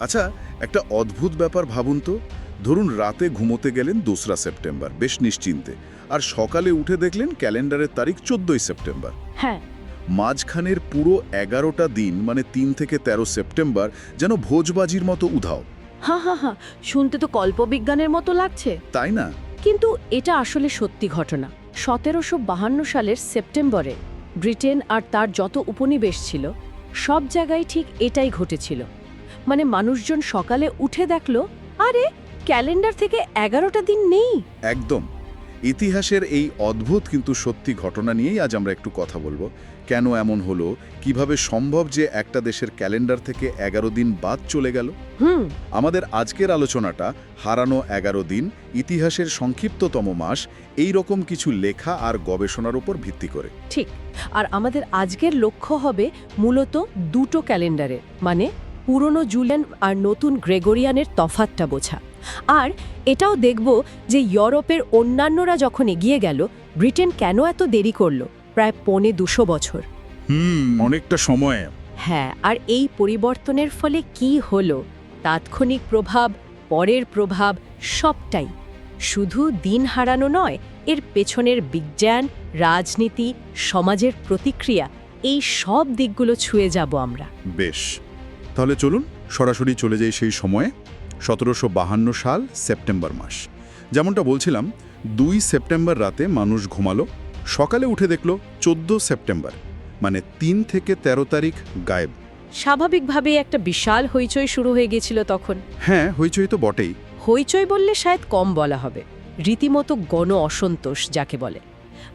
আচ্ছা একটা অদ্ভুত ব্যাপার ভাবুন তো। ধরুন রাতে ঘুমোতে গেলেন দোসরা সেপ্টেম্বর বেশ নিশ্চিন্তে। আর সকালে উঠে দেখলেন ক্যালেন্ডারের তারিখ চোদ্দই সেপ্টেম্বর। হ্যাঁ। মাঝখানের পুরো এগারোটা দিন মানে তিন থেকে ১৩ সেপ্টেম্বর যেন ভোজবাজির মতো উধাও। হা হা হা শুনতে তো কল্পবিজ্ঞানের মতো লাগছে। তাই না? কিন্তু এটা আসলে সত্যি ঘটনা। সতেরোশো বাহান্ন সালের সেপ্টেম্বরে ব্রিটেন আর তার যত উপনিবেশ ছিল সব জায়গায় ঠিক এটাই ঘটেছিল। মানে মানুষজন সকালে উঠে দেখল আরে ক্যালেন্ডার থেকে এগারোটা দিন নেই। একদম। ইতিহাসের এই অদ্ভুত কিন্তু সত্যি ঘটনা নিয়েই আজ আমরা একটু কথা বলব। কেন এমন হলো? কীভাবে সম্ভব যে একটা দেশের ক্যালেন্ডার থেকে এগারো দিন বাদ চলে গেল? হুম। আমাদের আজকের আলোচনাটা হারানো এগারো দিন ইতিহাসের সংক্ষিপ্ততম মাস এই রকম কিছু লেখা আর গবেষণার উপর ভিত্তি করে। ঠিক। আর আমাদের আজকের লক্ষ্য হবে মূলত দুটো ক্যালেন্ডারের মানে পুরনো জুলিয়ান আর নতুন গ্রেগরিয়ানের তফাতটা বোঝা। আর এটাও দেখব যে ইউরোপের অন্যান্যরা যখন এগিয়ে গেল ব্রিটেন কেন এত দেরি করল? প্রায় পৌনে দুশো বছর। হুম অনেকটা সময়। হ্যাঁ আর এই পরিবর্তনের ফলে কি হলো? তাৎক্ষণিক প্রভাব পরের প্রভাব সবটাই। শুধু দিন হারানো নয় এর পেছনের বিজ্ঞান রাজনীতি সমাজের প্রতিক্রিয়া এই সব দিকগুলো ছুঁয়ে যাব আমরা। বেশ। তাহলে চলুন সরাসরি চলে যাই সেই সময়ে সতেরোশো বাহান্ন সাল সেপ্টেম্বর মাস। যেমনটা বলছিলাম দুই সেপ্টেম্বর রাতে মানুষ ঘুমালো সকালে উঠে দেখল চোদ্দ সেপ্টেম্বর মানে তিন থেকে ১৩ তারিখ গায়েব। স্বাভাবিকভাবেই একটা বিশাল হইচই শুরু হয়ে গেছিল তখন। হ্যাঁ হইচই তো বটেই। হইচই বললে শায়দ কম বলা হবে। রীতিমতো গণ অসন্তোষ যাকে বলে।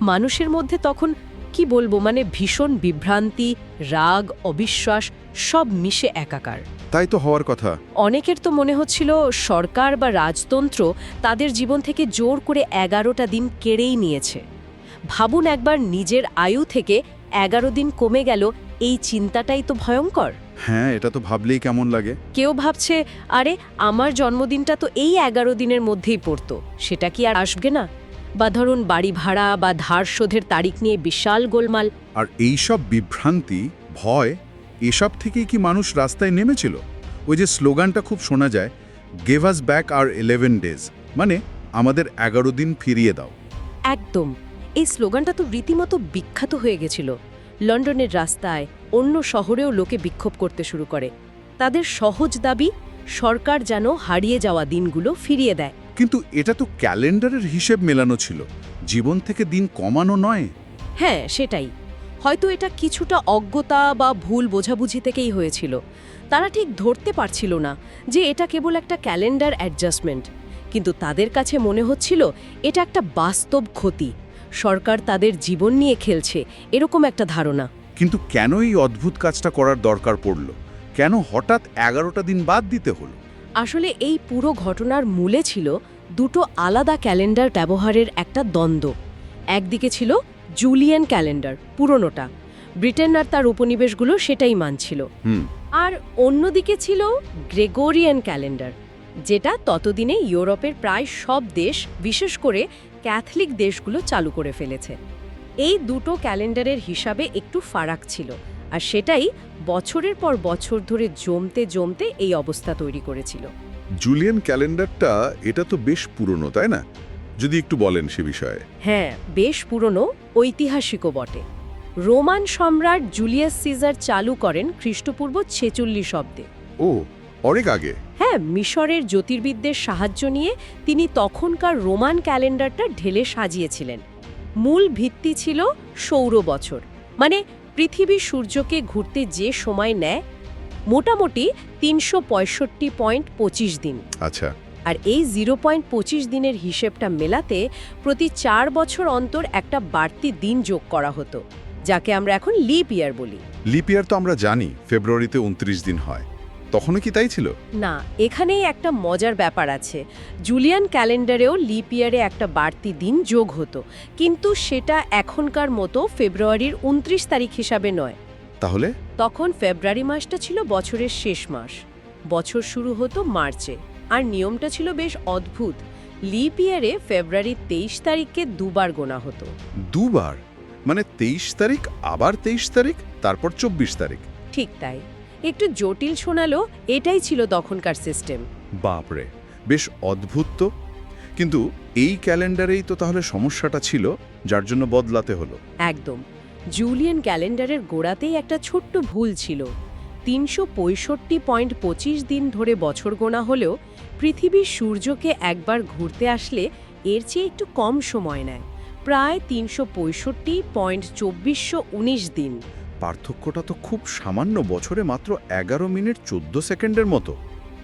মানুষের মধ্যে তখন কি বলব মানে ভীষণ বিভ্রান্তি রাগ অবিশ্বাস সব মিশে একাকার। তাই তো হওয়ার কথা। অনেকের তো মনে হচ্ছিল সরকার বা রাজতন্ত্র তাদের জীবন থেকে জোর করে এগারোটা দিন কেড়েই নিয়েছে। ভাবুন একবার নিজের আয়ু থেকে এগারো দিন কমে গেল এই চিন্তাটাই তো ভয়ঙ্কর। হ্যাঁ এটা তো ভাবলেই কেমন লাগে। কেউ ভাবছে আরে আমার জন্মদিনটা তো এই এগারো দিনের মধ্যেই পড়তো সেটা কি আর আসবে না? বা ধরুন বাড়ি ভাড়া বা ধার শোধের তারিখ নিয়ে বিশাল গোলমাল। আর এইসব বিভ্রান্তি ভয় এসব থেকেই কি মানুষ রাস্তায় নেমেছিল? ওই যে স্লোগানটা খুব শোনা যায় gave us back our eleven days মানে আমাদের এগারো দিন ফিরিয়ে দাও। একদম। এই স্লোগানটা তো রীতিমতো বিখ্যাত হয়ে গেছিল। লন্ডনের রাস্তায় অন্য শহরেও লোকে বিক্ষোভ করতে শুরু করে। তাদের সহজ দাবি সরকার যেন হারিয়ে যাওয়া দিনগুলো ফিরিয়ে দেয়। কিন্তু এটা তো ক্যালেন্ডারের হিসেব মেলানো ছিল। জীবন থেকে দিন কমানো নয়। হ্যাঁ সেটাই। হয়তো এটা কিছুটা অজ্ঞতা বা ভুল বোঝাবুঝি থেকেই হয়েছিল। তারা ঠিক ধরতে পারছিল না যে এটা কেবল একটা ক্যালেন্ডার অ্যাডজাস্টমেন্ট। কিন্তু তাদের কাছে মনে হচ্ছিল এটা একটা বাস্তব ক্ষতি। সরকার তাদের জীবন নিয়ে খেলছে এরকম একটা ধারণা। কিন্তু কেন এই অদ্ভুত কাজটা করার দরকার পড়ল? কেন হঠাৎ এগারোটা দিন বাদ দিতে হলো? আসলে এই পুরো ঘটনার মূলে ছিল দুটো আলাদা ক্যালেন্ডার ব্যবহারের একটা দ্বন্দ্ব। একদিকে ছিল জুলিয়ান ক্যালেন্ডার পুরনোটা। ব্রিটেন আর তার উপনিবেশগুলো সেটাই মানছিল। আর অন্যদিকে ছিল গ্রেগোরিয়ান ক্যালেন্ডার যেটা ততদিনে ইউরোপের প্রায় সব দেশ বিশেষ করে ক্যাথলিক দেশগুলো চালু করে ফেলেছে। এই দুটো ক্যালেন্ডারের হিসাবে একটু ফারাক ছিল আর সেটাই বছরের পর বছর ধরে জমতে জমতে এই অবস্থা তৈরি করেছিল। জুলিয়ান ক্যালেন্ডারটা এটা তো বেশ পুরনো তাই না? যদি একটু বলেন সে বিষয়ে। হ্যাঁ বেশ পুরনো ঐতিহাসিকও বটে। রোমান সম্রাট জুলিয়াস সিজার চালু করেন খ্রিস্টপূর্ব ছেচল্লিশ অব্দে ও অনেক আগে। হ্যাঁ মিশরের জ্যোতির্বিদদের সাহায্য নিয়ে তিনি তখনকার রোমান ক্যালেন্ডারটা ঢেলে সাজিয়েছিলেন। মূল ভিত্তি ছিল সৌর বছর। মানে পৃথিবী সূর্যকে ঘুরতে যে সময় নেয় মোটামুটি তিনশো পঁয়ষট্টি পয়েন্ট পঁচিশ দিন। আচ্ছা। আর এই জিরো পয়েন্ট পঁচিশ দিনের হিসেবটা মেলাতে প্রতি চার বছর অন্তর একটা বাড়তি দিন যোগ করা হতো যাকে আমরা এখন লিপ ইয়ার বলি। লিপ ইয়ার তো আমরা জানি ফেব্রুয়ারিতে উনত্রিশ দিন হয়। তখনও কি তাই ছিল? না এখানেই একটা মজার ব্যাপার আছে। জুলিয়ান ক্যালেন্ডারেও লিপ ইয়ারে একটা বাড়তি দিন যোগ হতো কিন্তু সেটা এখনকার মতো ফেব্রুয়ারির উনত্রিশ তারিখ হিসাবে নয়। তাহলে? তখন ফেব্রুয়ারি মাসটা ছিল বছরের শেষ মাস। বছর শুরু হতো মার্চে। আর নিয়মটা ছিল বেশ অদ্ভুত। লিপ ইয়ারে ফেব্রুয়ারির তেইশ তারিখকে দুবার গোনা হতো। দুবার? মানে তেইশ তারিখ আবার তেইশ তারিখ তারপর চব্বিশ তারিখ? ঠিক তাই। একটু জটিল শোনালো এটাই ছিল তখনকার সিস্টেম বাপরে বেশ অদ্ভুত তো। কিন্তু এই ক্যালেন্ডারেই তো তাহলে সমস্যাটা ছিল যার জন্য বদলাতে হলো। একদম। জুলিয়ান ক্যালেন্ডারের গোড়াতেই একটা ছোট্ট ভুল ছিল। তিনশো পঁয়ষট্টি পয়েন্ট পঁচিশ দিন ধরে বছর গোনা হলেও পৃথিবীর সূর্যকে একবার ঘুরতে আসলে এর চেয়ে একটু কম সময় নেয়। প্রায় তিনশো পঁয়ষট্টি পয়েন্ট চব্বিশশো উনিশ দিন। পার্থক্যটা তো খুব সামান্য বছরে মাত্র এগারো মিনিট চোদ্দ সেকেন্ডের মতো।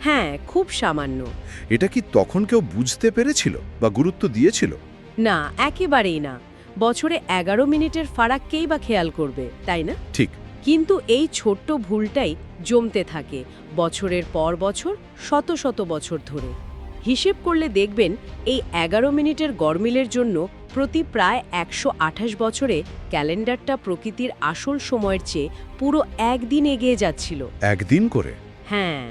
হ্যাঁ খুব সামান্য। এটা কি তখন কেউ বুঝতে পেরেছিল বা গুরুত্ব দিয়েছিল? না একেবারেই না। বছরে এগারো মিনিটের ফারাককেই বা খেয়াল করবে তাই না? ঠিক। কিন্তু এই ছোট্ট ভুলটাই জমতে থাকে বছরের পর বছর শত শত বছর ধরে। হিসেব করলে দেখবেন এই এগারো মিনিটের গরমিলের জন্য প্রতি প্রায় একশো আঠাশ বছরে ক্যালেন্ডারটা প্রকৃতির আসল সময়ের চেয়ে পুরো একদিন এগিয়ে যাচ্ছিল। একদিন করে? হ্যাঁ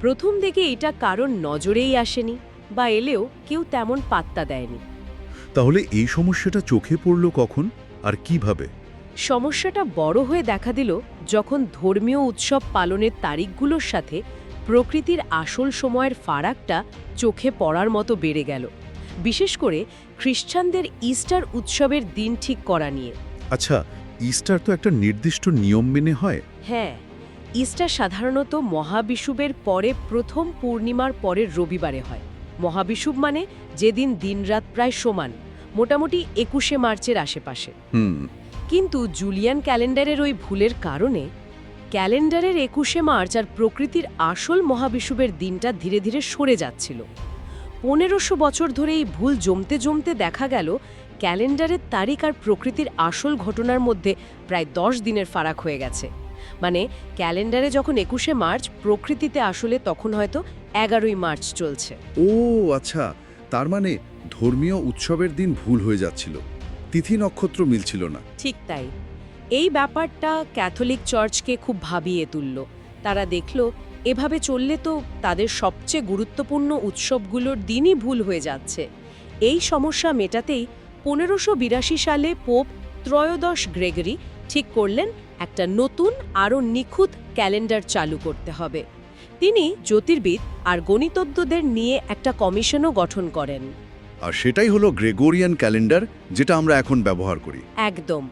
প্রথম দিকে এটা কারোর নজরেই আসেনি বা এলেও কেউ তেমন পাত্তা দেয়নি। তাহলে এই সমস্যাটা চোখে পড়ল কখন? আর কীভাবে? সমস্যাটা বড় হয়ে দেখা দিল যখন ধর্মীয় উৎসব পালনের তারিখগুলোর সাথে প্রকৃতির আসল সময়ের ফারাকটা চোখে পড়ার মতো বেড়ে গেল। বিশেষ করে খ্রিস্টানদের ইস্টার উৎসবের দিন ঠিক করা নিয়ে। আচ্ছা ইস্টার তো একটা নির্দিষ্ট নিয়ম মেনে হয়। হ্যাঁ ইস্টার সাধারণত মহাবিষুবের পরে প্রথম পূর্ণিমার পরের রবিবারে হয়। মহাবিষুব মানে যেদিন দিনরাত প্রায় সমান মোটামুটি একুশে মার্চের আশেপাশে। হুম। কিন্তু জুলিয়ান ক্যালেন্ডারের ওই ভুলের কারণে ক্যালেন্ডারের একুশে মার্চ আর প্রকৃতির আসল মহাবিষুবের দিনটা ধীরে ধীরে সরে যাচ্ছিল। পনেরোশো বছর ধরে এই ভুল জমতে জমতে দেখা গেল, ক্যালেন্ডারের তারিখ আর প্রকৃতির আসল ঘটনার মধ্যে প্রায় দশ দিনের ফারাক হয়ে গেছে। মানে ক্যালেন্ডারে যখন একুশে মার্চ প্রকৃতিতে আসলে তখন হয়তো এগারোই মার্চ চলছে। ও আচ্ছা তার মানে ধর্মীয় উৎসবের দিন ভুল হয়ে যাচ্ছিল। তিথি নক্ষত্র মিলছিল না। ঠিক তাই। এই ব্যাপারটা ক্যাথলিক চার্চকে খুব ভাবিয়ে তুলল। তারা দেখল, এভাবে চললে তো তাদের সবচেয়ে গুরুত্বপূর্ণ উৎসবগুলোর দিনই ভুল হয়ে যাচ্ছে। এই সমস্যা মেটাতেই পনেরোশো বিরাশি সালে পোপ ত্রয়োদশ গ্রেগরি ঠিক করলেন, একটা নতুন আরও নিখুঁত ক্যালেন্ডার চালু করতে হবে। তিনি জ্যোতির্বিদ আর গণিতজ্ঞদের নিয়ে একটা কমিশনও গঠন করেন। আর সেটাই হলো গ্রেগোরিয়ান ক্যালেন্ডার যেটা আমরা এখন ব্যবহার করি। একদম।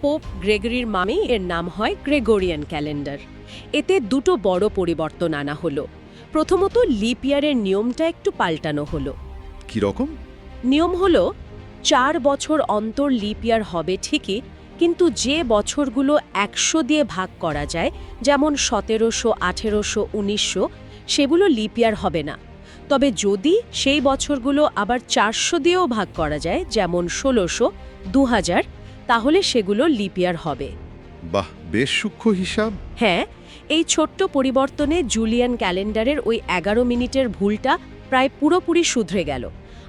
পোপ গ্রেগরির মামেই এর নাম হয় গ্রেগোরিয়ান ক্যালেন্ডার। এতে দুটো বড় পরিবর্তন আনা হলো। প্রথমত লিপ ইয়ারের নিয়মটা একটু পাল্টানো হলো। কি রকম? নিয়ম হলো চার বছর অন্তর লিপ ইয়ার হবে ঠিকই কিন্তু যে বছরগুলো একশো দিয়ে ভাগ করা যায় যেমন সতেরোশো আঠেরোশো উনিশশো সেগুলো লিপ ইয়ার হবে না। তবে যদি সেই বছরগুলো আবার চারশো দিয়েও ভাগ করা যায় যেমন ষোলোশো দু হাজার তাহলে সেগুলো লিপিয়ার হবে। বাহ বেশ সূক্ষ্ম হিসাব। হ্যাঁ এই ছোট্ট পরিবর্তনে জুলিয়ান ক্যালেন্ডারের ওই এগারো মিনিটের ভুলটা প্রায় পুরোপুরি শুধরে গেল।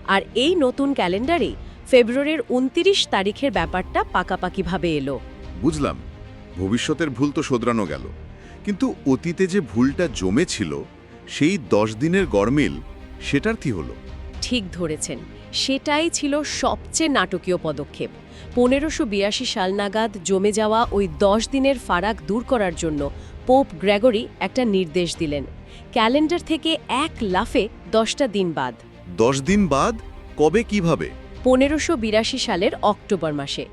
আর এই নতুন ক্যালেন্ডারেই ফেব্রুয়ারির উনতিরিশ তারিখের ব্যাপারটা পাকাপাকিভাবে এলো। বুঝলাম ভবিষ্যতের ভুল তো শোধরানো গেল। কিন্তু অতীতে যে ভুলটা জমেছিল সেই দশ দিনের গরমিল সেটার কি হলো? ঠিক ধরেছেন। সেটাই ছিল সবচেয়ে নাটকীয় পদক্ষেপ। পনেরোশো বিরাশি সাল নাগাদ জমে যাওয়া ওই দশ দিনের ফারাক দূর করার জন্য পোপ গ্রেগরি একটা নির্দেশ দিলেন। ক্যালেন্ডার থেকে এক লাফে দশটা দিন বাদ। দশ দিন বাদ? কবে কীভাবে? পনেরোশো বিরাশি সালের অক্টোবর মাসে।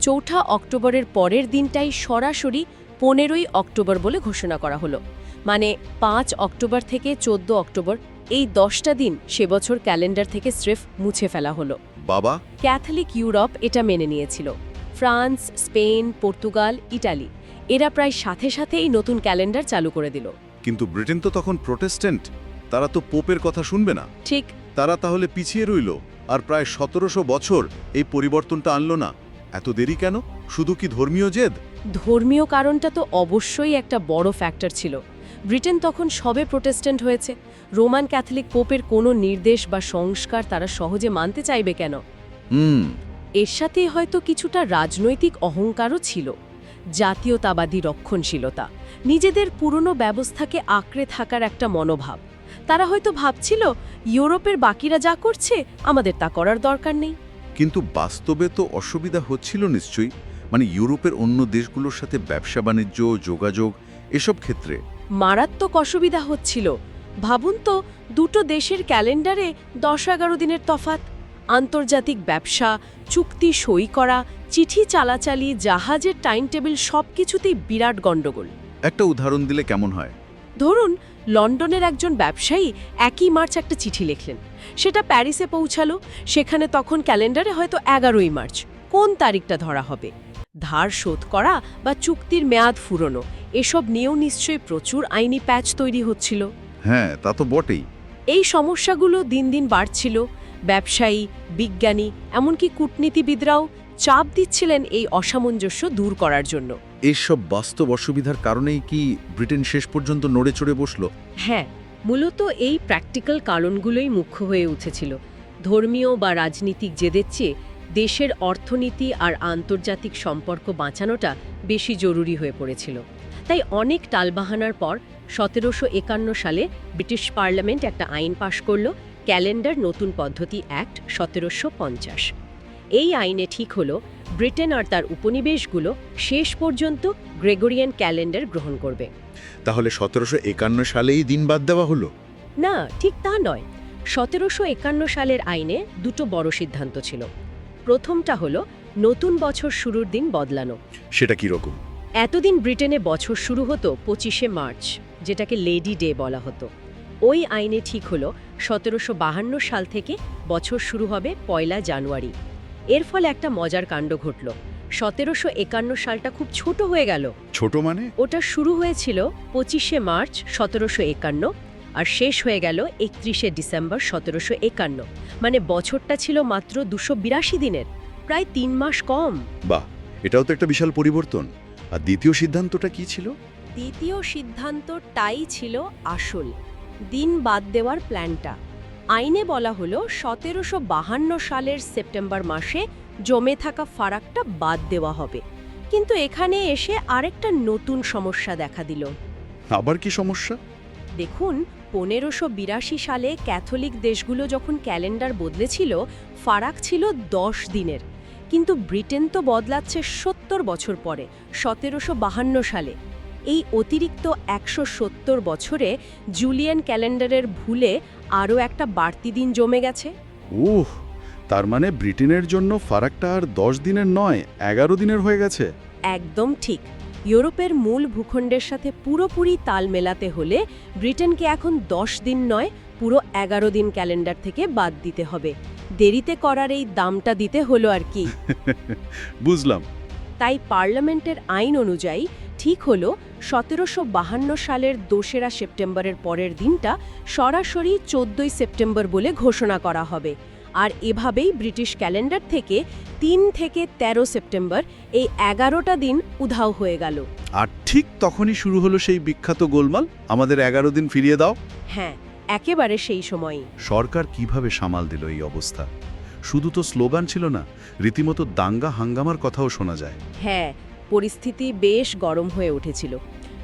চৌঠা অক্টোবরের পরের দিনটাই সরাসরি পনেরোই অক্টোবর বলে ঘোষণা করা হলো। মানে পাঁচ অক্টোবর থেকে চোদ্দ অক্টোবর এই দশটা দিন সে বছর ক্যালেন্ডার থেকে স্রেফ মুছে ফেলা হলো। বাবা? ক্যাথলিক ইউরোপ এটা মেনে নিয়েছিল। ফ্রান্স স্পেন পর্তুগাল ইটালি এরা প্রায় সাথে সাথেই নতুন ক্যালেন্ডার চালু করে দিল। কিন্তু ব্রিটেন তো তখন প্রোটেস্ট্যান্ট। তারা তো পোপের কথা শুনবে না। ঠিক। তারা তাহলে পিছিয়ে রইল আর প্রায় সতেরোশো বছর এই পরিবর্তনটা আনলো না। এত দেরি কেন? শুধু কি ধর্মীয় জেদ? ধর্মীয় কারণটা তো অবশ্যই একটা বড় ফ্যাক্টর ছিল। ব্রিটেন তখন সবে প্রোটেস্ট্যান্ট হয়েছে। রোমান ক্যাথলিক পোপের কোনো নির্দেশ বা সংস্কার তারা সহজে মানতে চাইবে কেন? এর সাথে হয়তো কিছুটা রাজনৈতিক অহংকারও ছিল। জাতীয়তাবাদী রক্ষণশীলতা নিজেদের পুরনো ব্যবস্থাকে আঁকড়ে থাকার একটা মনোভাব। তারা হয়তো ভাবছিল ইউরোপের বাকিরা যা করছে আমাদের তা করার দরকার নেই। কিন্তু বাস্তবে তো অসুবিধা হচ্ছিল নিশ্চয়ই। মানে ইউরোপের অন্য দেশগুলোর সাথে ব্যবসা বাণিজ্য যোগাযোগ এসব ক্ষেত্রে। মারাত্মক অসুবিধা হচ্ছিল। ভাবুন তো দুটো দেশের ক্যালেন্ডারে দশ এগারো দিনের তফাত আন্তর্জাতিক ব্যবসা চুক্তি সই করা চিঠি চালাচালি জাহাজের টাইম টেবিল সব কিছুতেই বিরাট গণ্ডগোল। একটা উদাহরণ দিলে কেমন হয়? ধরুন লন্ডনের একজন ব্যবসায়ী একই মার্চ একটা চিঠি লিখলেন। সেটা প্যারিসে পৌঁছালো সেখানে তখন ক্যালেন্ডারে হয়তো এগারোই মার্চ। কোন তারিখটা ধরা হবে? ধার শোধ করা বা চুক্তির মেয়াদ ফুরনো এসব নিয়েও নিশ্চয়ই প্রচুর আইনি প্যাচ তৈরি হচ্ছিল। হ্যাঁ তা তো বটেই। এই সমস্যাগুলো দিন দিন বাড়ছিল। ব্যবসায়ী বিজ্ঞানী এমনকি কূটনীতিবিদরাও চাপ দিচ্ছিলেন এই অসামঞ্জস্য দূর করার জন্য। এইসব বাস্তব অসুবিধার কারণেই কি ব্রিটেন শেষ পর্যন্ত নড়ে চড়ে বসল? হ্যাঁ মূলত এই প্র্যাকটিক্যাল কারণগুলোই মুখ্য হয়ে উঠেছিল। ধর্মীয় বা রাজনীতিক জেদের চেয়ে দেশের অর্থনীতি আর আন্তর্জাতিক সম্পর্ক বাঁচানোটা বেশি জরুরি হয়ে পড়েছিল। তাই অনেক টালবাহানার পর সতেরোশো একান্ন সালে ব্রিটিশ পার্লামেন্ট একটা আইন পাশ করল ক্যালেন্ডার নতুন পদ্ধতি অ্যাক্ট সতেরোশো পঞ্চাশ। এই আইনে ঠিক হল ব্রিটেন আর তার উপনিবেশগুলো শেষ পর্যন্ত গ্রেগরিয়ান ক্যালেন্ডার গ্রহণ করবে। তাহলে সতেরোশো একান্ন সালেই দিন বাদ দেওয়া হলো? না ঠিক তা নয়। সতেরোশো একান্ন সালের আইনে দুটো বড় সিদ্ধান্ত ছিল। প্রথমটা হলো নতুন বছর শুরুর দিন বদলানো। সেটা কি রকম? এতদিন ব্রিটেনে বছর শুরু হতো পঁচিশে মার্চ যেটাকে লেডি ডে বলা হতো। ওই আইনে ঠিক হলো সতেরোশো বাহান্ন সাল থেকে বছর শুরু হবে পয়লা জানুয়ারি। এর ফলে একটা মজার কাণ্ড ঘটল। সতেরোশো একান্ন সালটা খুব ছোট হয়ে গেল। ছোট মানে? ওটা শুরু হয়েছিল পঁচিশে মার্চ সতেরোশো একান্ন। আর শেষ হয়ে গেল একত্রিশে ডিসেম্বর সতেরোশো একান্ন। মানে বছরটা ছিল মাত্র দুশো বিরাশি দিনের। প্রায় তিন মাস কম। বাহ এটাও তো একটা বিশাল পরিবর্তন। আর দ্বিতীয় সিদ্ধান্তটা কি ছিল? দ্বিতীয় সিদ্ধান্তটাই ছিল আসল। দিন বাদ দেওয়ার প্ল্যানটা। আইনে বলা হলো সতেরোশো বাহান্ন সালের সেপ্টেম্বর মাসে জমে থাকা ফারাকটা বাদ দেওয়া হবে। কিন্তু এখানে এসে আরেকটা নতুন সমস্যা দেখা দিল। আবার কি সমস্যা? দেখুন পনেরোশো বিরাশি সালে ক্যাথলিক দেশগুলো যখন ক্যালেন্ডার বদলেছিল ফারাক ছিল দশ দিনের। কিন্তু ব্রিটেন তো বদলাচ্ছে সত্তর বছর পরে সতেরোশো বাহান্ন সালে। এই অতিরিক্ত একশো সত্তর বছরে জুলিয়ান ক্যালেন্ডারের ভুলে আরও একটা বাড়তি দিন জমে গেছে। উহ তার মানে ব্রিটেনের জন্য ফারাকটা আর দশ দিনের নয় এগারো দিনের হয়ে গেছে। একদম ঠিক। ইউরোপের মূল ভূখণ্ডের সাথে পুরোপুরি তাল মেলাতে হলে ব্রিটেনকে এখন দশ দিন নয় পুরো এগারো দিন ক্যালেন্ডার থেকে বাদ দিতে হবে। দেরিতে করার এই দামটা দিতে হলো আর কি। বুঝলাম। তাই পার্লামেন্টের আইন অনুযায়ী ঠিক হলো সতেরোশো বাহান্ন সালের দোসেরা সেপ্টেম্বরের পরের দিনটা সরাসরি চোদ্দই সেপ্টেম্বর বলে ঘোষণা করা হবে। আর এভাবেই ব্রিটিশ ক্যালেন্ডার থেকে তিন থেকে ১৩ সেপ্টেম্বর এই এগারোটা দিন উধাও হয়ে গেল। আর ঠিক তখনই শুরু হলো সেই বিখ্যাত গোলমাল। আমাদের এগারো দিন ফিরিয়ে দাও। হ্যাঁ একেবারে সেই সময়ই। সরকার কীভাবে সামাল দিল এই অবস্থা? শুধু তো স্লোগান ছিল না রীতিমতো দাঙ্গা হাঙ্গামার কথাও শোনা যায়। হ্যাঁ পরিস্থিতি বেশ গরম হয়ে উঠেছিল।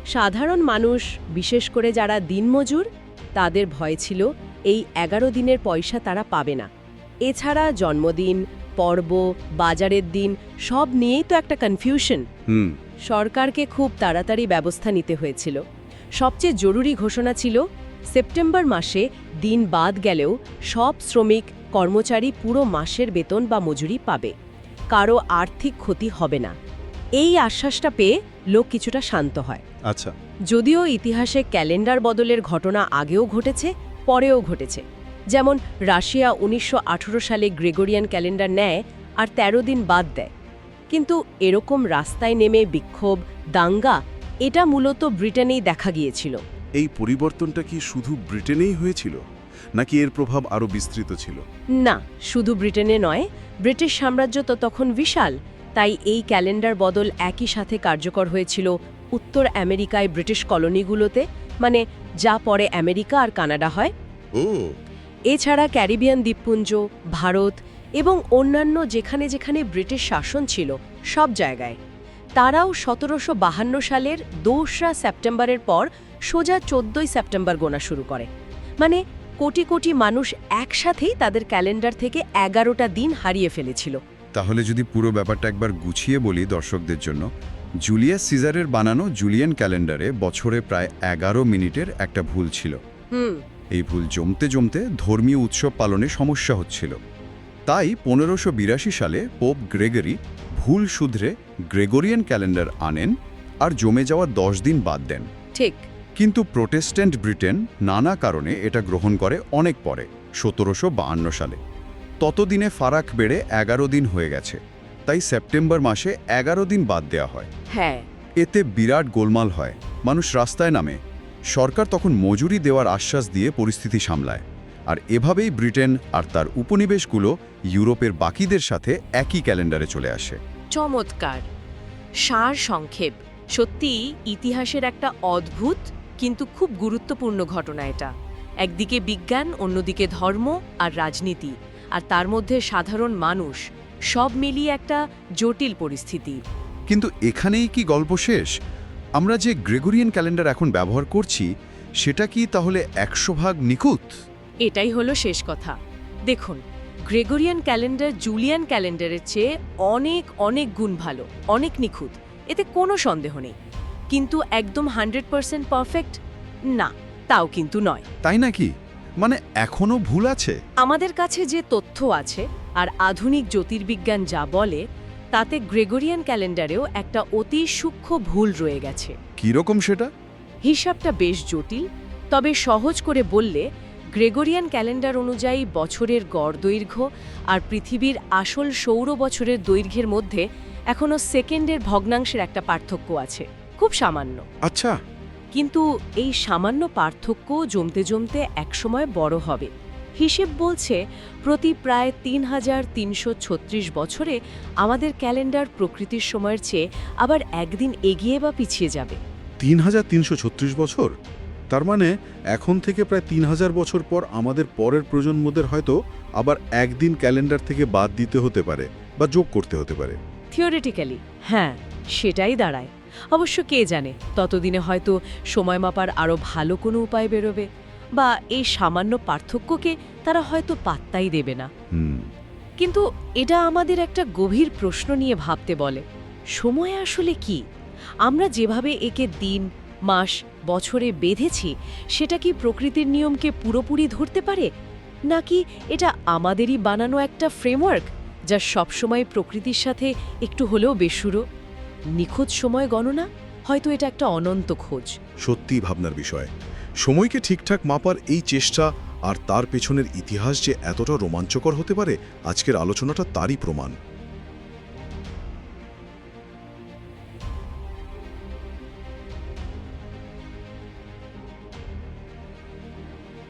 সাধারণ মানুষ বিশেষ করে যারা দিনমজুর তাদের ভয় ছিল এই এগারো দিনের পয়সা তারা পাবে না। এছাড়া জন্মদিন পর্ব বাজারের দিন সব নিয়েই তো একটা কনফিউশন সরকারকে খুব তাড়াতাড়ি ব্যবস্থা নিতে হয়েছিল। সবচেয়ে জরুরি ঘোষণা ছিল সেপ্টেম্বর মাসে দিন বাদ গেলেও সব শ্রমিক কর্মচারী পুরো মাসের বেতন বা মজুরি পাবে। কারও আর্থিক ক্ষতি হবে না। এই আশ্বাসটা পেয়ে লোক কিছুটা শান্ত হয়। আচ্ছা। যদিও ইতিহাসে ক্যালেন্ডার বদলের ঘটনা আগেও ঘটেছে পরেও ঘটেছে। যেমন রাশিয়া উনিশশো আঠেরো সালে গ্রেগরিয়ান ক্যালেন্ডার নেয় আর ১৩ দিন বাদ দেয়। কিন্তু এরকম রাস্তায় নেমে বিক্ষোভ দাঙ্গা এটা মূলত ব্রিটেনেই দেখা গিয়েছিল। এই পরিবর্তনটা কি শুধু ব্রিটেনেই হয়েছিল? নাকি এর প্রভাব আরও বিস্তৃত ছিল? না শুধু ব্রিটেনে নয় ব্রিটিশ সাম্রাজ্য তো তখন বিশাল তাই এই ক্যালেন্ডার বদল একই সাথে কার্যকর হয়েছিল উত্তর আমেরিকায় ব্রিটিশ কলোনিগুলোতে মানে যা পরে আমেরিকা আর কানাডা হয়। ও এছাড়া ক্যারিবিয়ান দ্বীপপুঞ্জ ভারত এবং অন্যান্য যেখানে যেখানে ব্রিটিশ শাসন ছিল সব জায়গায়। তারাও সতেরোশো বাহান্ন সালের দোসরা সেপ্টেম্বরের পর সোজা চোদ্দই সেপ্টেম্বর গোনা শুরু করে। মানে কোটি কোটি মানুষ একসাথেই তাদের ক্যালেন্ডার থেকে এগারোটা দিন হারিয়ে ফেলেছিল। তাহলে যদি পুরো ব্যাপারটা একবার গুছিয়ে বলি দর্শকদের জন্য জুলিয়াস সিজারের বানানো জুলিয়ান ক্যালেন্ডারে বছরে প্রায় এগারো মিনিটের একটা ভুল ছিল। হুম। এই ভুল জমতে জমতে ধর্মীয় উৎসব পালনে সমস্যা হচ্ছিল। তাই পনেরোশো সালে পোপ গ্রেগরি ভুল শুধরে গ্রেগরিয়ান ক্যালেন্ডার আনেন আর জমে যাওয়া দশ দিন বাদ দেন। ঠিক। কিন্তু প্রোটেস্ট্যান্ট ব্রিটেন নানা কারণে এটা গ্রহণ করে অনেক পরে সতেরোশো সালে। ততদিনে ফারাক বেড়ে এগারো দিন হয়ে গেছে তাই সেপ্টেম্বর মাসে এগারো দিন বাদ দেওয়া হয়। হ্যাঁ। এতে বিরাট গোলমাল হয় মানুষ রাস্তায় নামে সরকার তখন মজুরি দেওয়ার আশ্বাস দিয়ে পরিস্থিতি সামলায়। আর এভাবেই ব্রিটেন আর তার উপনিবেশগুলো ইউরোপের বাকিদের সাথে একই ক্যালেন্ডারে চলে আসে। চমৎকার। সার সংক্ষেপ। সত্যি ইতিহাসের একটা অদ্ভুত কিন্তু খুব গুরুত্বপূর্ণ ঘটনা এটা। একদিকে বিজ্ঞান অন্যদিকে ধর্ম আর রাজনীতি। আর তার মধ্যে সাধারণ মানুষ সব মিলিয়ে একটা জটিল পরিস্থিতি। কিন্তু এখানেই কি গল্প শেষ? আমরা যে গ্রেগরিয়ান ক্যালেন্ডার এখন ব্যবহার করছি সেটা কি তাহলে একশো ভাগ নিখুঁত? এটাই হলো শেষ কথা। দেখুন গ্রেগরিয়ান ক্যালেন্ডার জুলিয়ান ক্যালেন্ডারের চেয়ে অনেক অনেক গুণ ভালো অনেক নিখুঁত। এতে কোনো সন্দেহ নেই। কিন্তু একদম হান্ড্রেড পারসেন্ট পারফেক্ট? না তাও কিন্তু নয়। তাই নাকি? মানে এখনও ভুল আছে? আমাদের কাছে যে তথ্য আছে আর আধুনিক জ্যোতির্বিজ্ঞান যা বলে তাতে গ্রেগরিয়ান ক্যালেন্ডারেও একটা অতি সূক্ষ্ম ভুল রয়ে গেছে। কীরকম সেটা? হিসাবটা বেশ জটিল তবে সহজ করে বললে গ্রেগরিয়ান ক্যালেন্ডার অনুযায়ী বছরের গড় দৈর্ঘ্য আর পৃথিবীর আসল সৌর বছরের দৈর্ঘ্যের মধ্যে এখনও সেকেন্ডের ভগ্নাংশের একটা পার্থক্য আছে খুব সামান্য। আচ্ছা। কিন্তু এই সামান্য পার্থক্য জমতে জমতে একসময় বড় হবে। হিসেব বলছে প্রতি প্রায় তিন হাজার তিনশো ছত্রিশ বছরে আমাদের ক্যালেন্ডার প্রকৃতির সময়ের চেয়ে আবার একদিন এগিয়ে বা পিছিয়ে যাবে। তিন হাজার তিনশো ছত্রিশ বছর? তার মানে এখন থেকে প্রায় তিন হাজার বছর পর আমাদের পরের প্রজন্মদের হয়তো আবার একদিন ক্যালেন্ডার থেকে বাদ দিতে হতে পারে বা যোগ করতে হতে পারে। থিওরিটিক্যালি হ্যাঁ সেটাই দাঁড়ায়। অবশ্য কে জানে ততদিনে হয়তো সময় মাপার আরও ভালো কোনো উপায় বেরোবে। বা এই সামান্য পার্থক্যকে তারা হয়তো পাত্তাই দেবে না। কিন্তু এটা আমাদের একটা গভীর প্রশ্ন নিয়ে ভাবতে বলে সময় আসলে কি? আমরা যেভাবে একে দিন মাস বছরে বেঁধেছি সেটা কি প্রকৃতির নিয়মকে পুরোপুরি ধরতে পারে? নাকি এটা আমাদেরই বানানো একটা ফ্রেমওয়ার্ক যা সবসময় প্রকৃতির সাথে একটু হলেও বেসুরো নিখুঁত সময় গণনা? হয়তো এটা একটা অনন্ত খোঁজ। সত্যিই ভাবনার বিষয়। সময়কে ঠিকঠাক মাপার এই চেষ্টা আর তার পেছনের ইতিহাস যে এতটা রোমাঞ্চকর হতে পারে, আজকের আলোচনাটা তারই প্রমাণ।